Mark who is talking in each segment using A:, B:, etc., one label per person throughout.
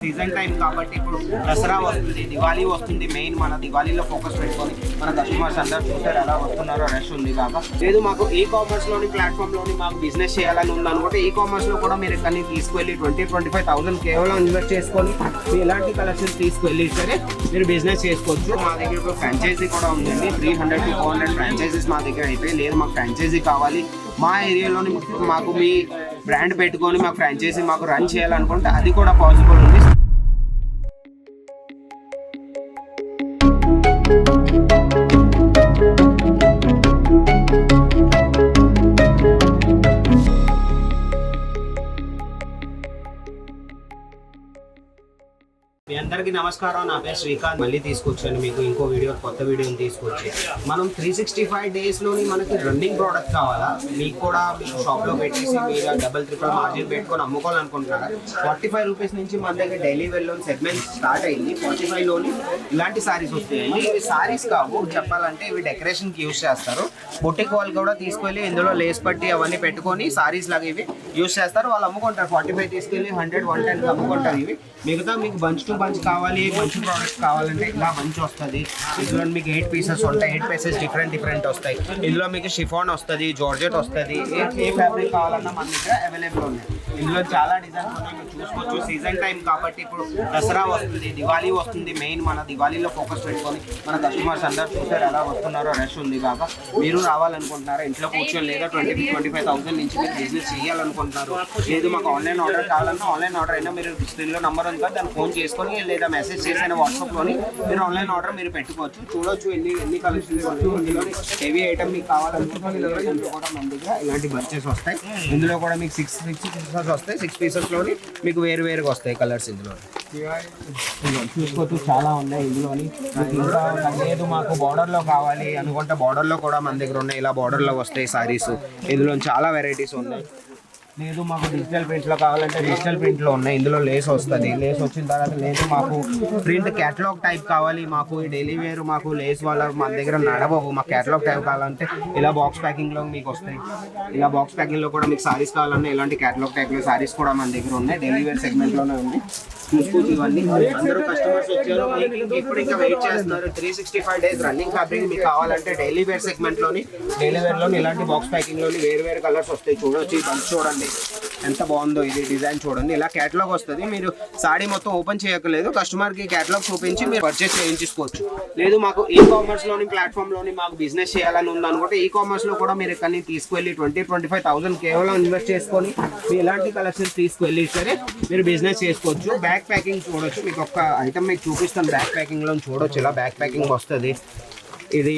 A: Season time కాబట్టి ఇప్పుడు దసరా వస్తుంది దివాళీ వస్తుంది మెయిన్ మన దివాళీలో ఫోకస్ పెట్టుకొని మన కస్టమర్స్ అందరు చూసారు ఎలా వస్తున్నారో రష్ ఉంది కాక. లేదు మాకు ఈ కామర్స్లోని ప్లాట్ఫామ్లోని మాకు బిజినెస్ చేయాలని ఉంది అనుకుంటే ఈ కామర్స్లో కూడా మీరు ఎక్కడికి తీసుకెళ్ళి ట్వంటీ ట్వంటీ ఫైవ్ థౌసండ్ కేవలం ఇన్వెస్ట్ చేసుకొని మీరు ఎలాంటి కలెక్షన్స్ తీసుకెళ్ళి సరే మీరు బిజినెస్ చేసుకోవచ్చు. మా దగ్గర ఇప్పుడు ఫ్రాంచైజీ కూడా ఉందండి. Three hundred to four hundred franchises మా దగ్గర అయిపోయి లేదు మాకు ఫ్రాంచైజీ కావాలి. మా ఏరియాలోని మాకు మీ బ్రాండ్ పెట్టుకొని మాకు ఫ్రాంచైజీ మాకు రన్ చేయాలనుకుంటే అది కూడా పాసిబుల్ ఉంది. మీ అందరికీ నమస్కారం. నా పేరు శ్రీకాంత్. మళ్ళీ తీసుకొచ్చాను మీకు ఇంకో వీడియో కొత్త వీడియోని తీసుకొచ్చి. మనం త్రీ సిక్స్టీ ఫైవ్ డేస్లోని మనకి రన్నింగ్ ప్రోడక్ట్ కావాలా? మీకు కూడా మీ షాప్లో పెట్టేసి మీరు డబల్ త్రిపుల్ మార్జిన్ పెట్టుకొని అమ్ముకోవాలనుకుంటున్నారా? ఫార్టీ ఫైవ్ రూపీస్ నుంచి మన దగ్గర డైలీ వెల్లోని సెగ్మెంట్ స్టార్ట్ అయింది. ఫార్టీ ఫైవ్లోని ఇలాంటి సారీస్ వస్తాయండి. ఇవి సారీస్ కావు. చెప్పాలంటే ఇవి డెకరేషన్కి యూస్ చేస్తారు. బొటిక్ వాళ్ళు కూడా తీసుకెళ్ళి ఇందులో లేస్ పట్టి అవన్నీ పెట్టుకొని సారీస్ లాగా ఇవి యూస్ చేస్తారు. వాళ్ళు అమ్ముకుంటారు. ఫార్టీ ఫైవ్ తీసుకెళ్ళి హండ్రెడ్ వన్ టెన్ అమ్ముకుంటారు ఇవి. మిగతా మీకు బంచ్ టు బంచ్ కావాలి మంచి ప్రోడక్ట్ కావాలంటే ఇలా మంచి వస్తుంది. ఇందులో మీకు ఎయిట్ పీసెస్ ఉంటాయి. ఎయిట్ పీసెస్ డిఫరెంట్ డిఫరెంట్ వస్తాయి. ఇందులో మీకు షిఫాన్ వస్తుంది జార్జెట్ వస్తుంది. ఏ ఏ ఫ్యాబ్రిక్ కావాలన్నా మన దగ్గర అవైలబుల్ ఉన్నాయి. ఇందులో చాలా డిజైన్స్ ఉన్నాయి. మీరు చూసుకోవచ్చు. సీజన్ టైం కాబట్టి ఇప్పుడు దసరా వస్తుంది దివాళీ వస్తుంది మెయిన్ మన దివాళీలో ఫోకస్ పెట్టుకొని మన కస్టమర్స్ అందరు చూసారు ఎలా వస్తున్నారో రష్ ఉంది కాక మీరు రావాలనుకుంటున్నారా? ఇంట్లో కూర్చొని లేదా ట్వంటీ ట్వంటీ ఫైవ్ థౌసండ్ నుంచి మీరు బిజినెస్ చేయాలనుకుంటున్నారు. లేదు మాకు ఆన్లైన్ ఆర్డర్ కావాలన్నా ఆన్లైన్ ఆర్డర్ అయినా మీరు స్క్రీన్లో నెంబర్ ఉంది కదా దాన్ని ఫోన్ చేసుకొని లేదా మెసేజ్ చేసిన వాట్సాప్లోని మీరు ఆన్లైన్ ఆర్డర్ మీరు పెట్టుకోవచ్చు. చూడొచ్చు ఎన్ని ఎన్ని కలెక్షన్స్ ఇందులో హెవీ ఐటమ్ మీకు కావాలనుకుంటే ఇందులో కూడా మన దగ్గర ఇలాంటి బర్చెస్ వస్తాయి. ఇందులో కూడా మీకు సిక్స్ సిక్స్ పీసెస్ వస్తాయి. సిక్స్ పీసెస్లోని మీకు వేరు వేరుగా వస్తాయి కలర్స్ ఇందులో. చూసుకోవచ్చు చాలా ఉన్నాయి ఇందులోని. ఇంకా లేదు మాకు బార్డర్లో కావాలి అనుకుంటే బార్డర్లో కూడా మన దగ్గర ఉన్నాయి. ఇలా బార్డర్లో వస్తాయి సారీస్ ఇందులో చాలా వెరైటీస్ ఉన్నాయి. లేదు మాకు డిజిటల్ ప్రింట్లో కావాలంటే డిజిటల్ ప్రింట్లో ఉన్నాయి. ఇందులో లేస్ వస్తుంది. లేస్ వచ్చిన తర్వాత లేదు మాకు ప్రింట్ క్యాటలాగ్ టైప్ కావాలి. మాకు డైలీ వేర్ మాకు లేస్ వాళ్ళ మన దగ్గర నడవవు. మాకు క్యాటలాగ్ టైప్ కావాలంటే ఇలా బాక్స్ ప్యాకింగ్లో మీకు వస్తాయి. ఇలా బాక్స్ ప్యాకింగ్లో కూడా మీకు సారీస్ కావాలన్నా ఇలాంటి క్యాటలాగ్ టైప్లో సారీస్ కూడా మన దగ్గర ఉన్నాయి. డైలీ వేర్ సెగ్మెంట్లోనే ఉంది. చూసుకోవచ్చు ఇవన్నీ. అందరూ కస్టమర్స్ వచ్చారు. ఇప్పుడు ఇంకా వెయిట్ చేస్తున్నారు. Three sixty five days running fabric మీకు కావాలంటే డైలీ వేర్ సెగ్మెంట్లోని డైలీ వేర్లోని ఇలాంటి బాక్స్ ప్యాకింగ్లోని వేరు వేరు కలర్స్ వస్తాయి. చూడొచ్చు. బంచ్ చూడండి. ఎంత బాగుందో ఇది డిజైన్ చూడండి. ఇలా క్యాటలాగ్ వస్తుంది. మీరు సాడీ మొత్తం ఓపెన్ చేయక్కలేదు కస్టమర్కి క్యాటలాగ్ చూపించి మీరు పర్చేస్ చేయించుకోవచ్చు. లేదు మాకు ఈ కామర్స్లోని ప్లాట్ఫామ్లోని మాకు బిజినెస్ చేయాలని ఉంది అనుకుంటే ఈ కామర్స్లో కూడా మీరు ఎక్కడి తీసుకువెళ్ళి ట్వంటీ ట్వంటీ ఫైవ్ థౌసండ్ కేవలం ఇన్వెస్ట్ చేసుకొని మీరు ఎలాంటి కలెక్షన్స్ తీసుకువెళ్ళి సరే మీరు బిజినెస్ చేసుకోవచ్చు. బ్యాక్ ప్యాకింగ్ చూడొచ్చు. మీకు ఒక ఐటమ్ మీకు చూపిస్తాను. బ్యాక్ ప్యాకింగ్లో చూడొచ్చు. ఇలా బ్యాక్ ప్యాకింగ్ వస్తుంది. ఇది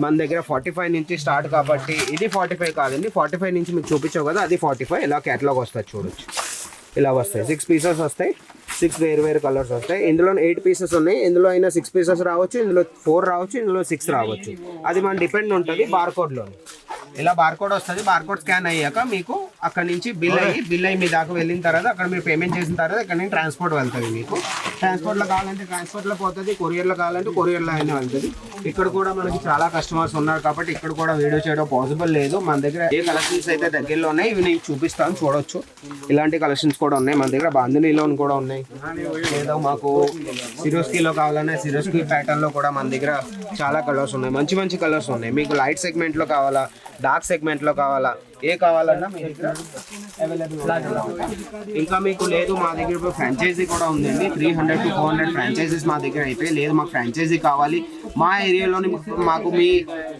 A: మన దగ్గర ఫార్టీ ఫైవ్ నుంచి స్టార్ట్ కాబట్టి ఇది ఫార్టీ ఫైవ్ కాదండి. ఫార్టీ ఫైవ్ నుంచి మీకు చూపించావు కదా అది ఫార్టీ ఫైవ్ ఇలా క్యాటలాగ్ వస్తుంది చూడొచ్చు. ఇలా వస్తాయి. సిక్స్ పీసెస్ వస్తాయి. సిక్స్ వేరు వేరు కలర్స్ వస్తాయి. ఇందులో ఎయిట్ పీసెస్ ఉన్నాయి. ఇందులో అయినా సిక్స్ పీసెస్ రావచ్చు. ఇందులో ఫోర్ రావచ్చు. ఇందులో సిక్స్ రావచ్చు. అది మన డిపెండ్ ఉంటుంది బార్కోడ్లో ఇలా బార్కోడ్ వస్తుంది బార్కోడ్ స్కాన్ అయ్యాక మీకు అక్కడ నుంచి బిల్ అయ్యి బిల్ అయ్యి మీ దాకా వెళ్ళిన తర్వాత అక్కడ మీరు పేమెంట్ చేసిన తర్వాత ఇక్కడ నుంచి ట్రాన్స్పోర్ట్ వెళ్తుంది మీకు. ట్రాన్స్పోర్ట్లో కావాలంటే ట్రాన్స్పోర్ట్లో పోతుంది కొరియర్లో కావాలంటే కొరియర్లో అయినా వెళ్తుంది. ఇక్కడ కూడా మనకి చాలా కస్టమర్స్ ఉన్నారు కాబట్టి ఇక్కడ కూడా వీడియో చేయడం పాసిబుల్ లేదు. మన దగ్గర ఏ కలెక్షన్స్ అయితే దగ్గరలో ఉన్నాయి ఇవి నేను చూపిస్తాను చూడొచ్చు. ఇలాంటి కలెక్షన్స్ కూడా ఉన్నాయి. మన దగ్గర బాందినీలో కూడా ఉన్నాయి. లేదా మాకు సిరోస్కీలో కావాలన్నా సిరోస్కీ ప్యాటర్న్లో కూడా మన దగ్గర చాలా కలర్స్ ఉన్నాయి. మంచి మంచి కలర్స్ ఉన్నాయి. మీకు లైట్ సెగ్మెంట్లో కావాలా డార్క్ సెగ్మెంట్లో కావాలా? ఏ కావాలన్నా మీ దగ్గర అవైలబుల్ ఇంకా మీకు లేదు మా దగ్గర ఇప్పుడు ఫ్రాంచైజీ కూడా ఉందండి. Three hundred to four hundred franchises మా దగ్గర అయిపోయి లేదు. మాకు ఫ్రాంచైజీ కావాలి. మా ఏరియాలోని మాకు మీ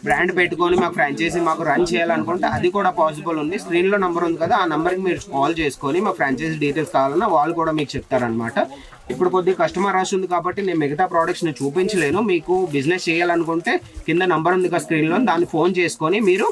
A: బ్రాండ్ పెట్టుకొని మాకు ఫ్రాంచైజీ మాకు రన్ చేయాలనుకుంటే అది కూడా పాసిబుల్ ఉంది. స్క్రీన్లో నెంబర్ ఉంది కదా ఆ నెంబర్కి మీరు కాల్ చేసుకొని మా ఫ్రాంచైజీ డీటెయిల్స్ కావాలన్నా వాళ్ళు కూడా మీకు చెప్తారనమాట ఇప్పుడు కొద్దిగా కస్టమర్ రష్ ఉంది కాబట్టి నేను మిగతా ప్రోడక్ట్స్ నేను చూపించలేను. మీకు బిజినెస్ చేయాలనుకుంటే కింద నంబర్ ఉంది కదా స్క్రీన్లో దాన్ని ఫోన్ చేసుకొని మీరు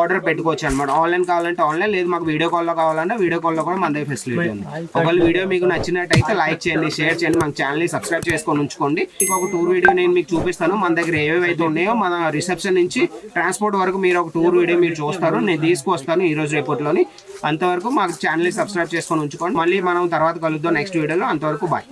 A: ఆర్డర్ పెట్టుకోవచ్చు అనమాట ఆన్లైన్ కావాలంటే ఆన్లైన్ లేదు మాకు వీడియో కాల్లో కావాలంటే వీడియో కాల్లో కూడా మన దగ్గర ఫెసిలిటీ ఉంది. ఒకవేళ వీడియో మీకు నచ్చినట్టయితే లైక్ చేయండి షేర్ చేయండి మన ఛానల్ని సబ్స్క్రైబ్ చేసుకొని ఉంచుకోండి. ఇంకొక టూర్ వీడియో నేను మీకు చూపిస్తాను. మన దగ్గర ఏవేవైతే ఉన్నాయో మన రిసెప్షన్ నుంచి ట్రాన్స్పోర్ట్ వరకు మీరు ఒక టూర్ వీడియో మీరు చూస్తారు. నేను తీసుకొస్తాను ఈ రోజు రేపటిలోని. అంతవరకు మాకు ఛానల్ని సబ్స్క్రైబ్ చేసుకొని ఉంచుకోండి. మళ్ళీ మనం తర్వాత కలుద్దాం నెక్స్ట్ వీడియోలో అంతవరకు బాయ్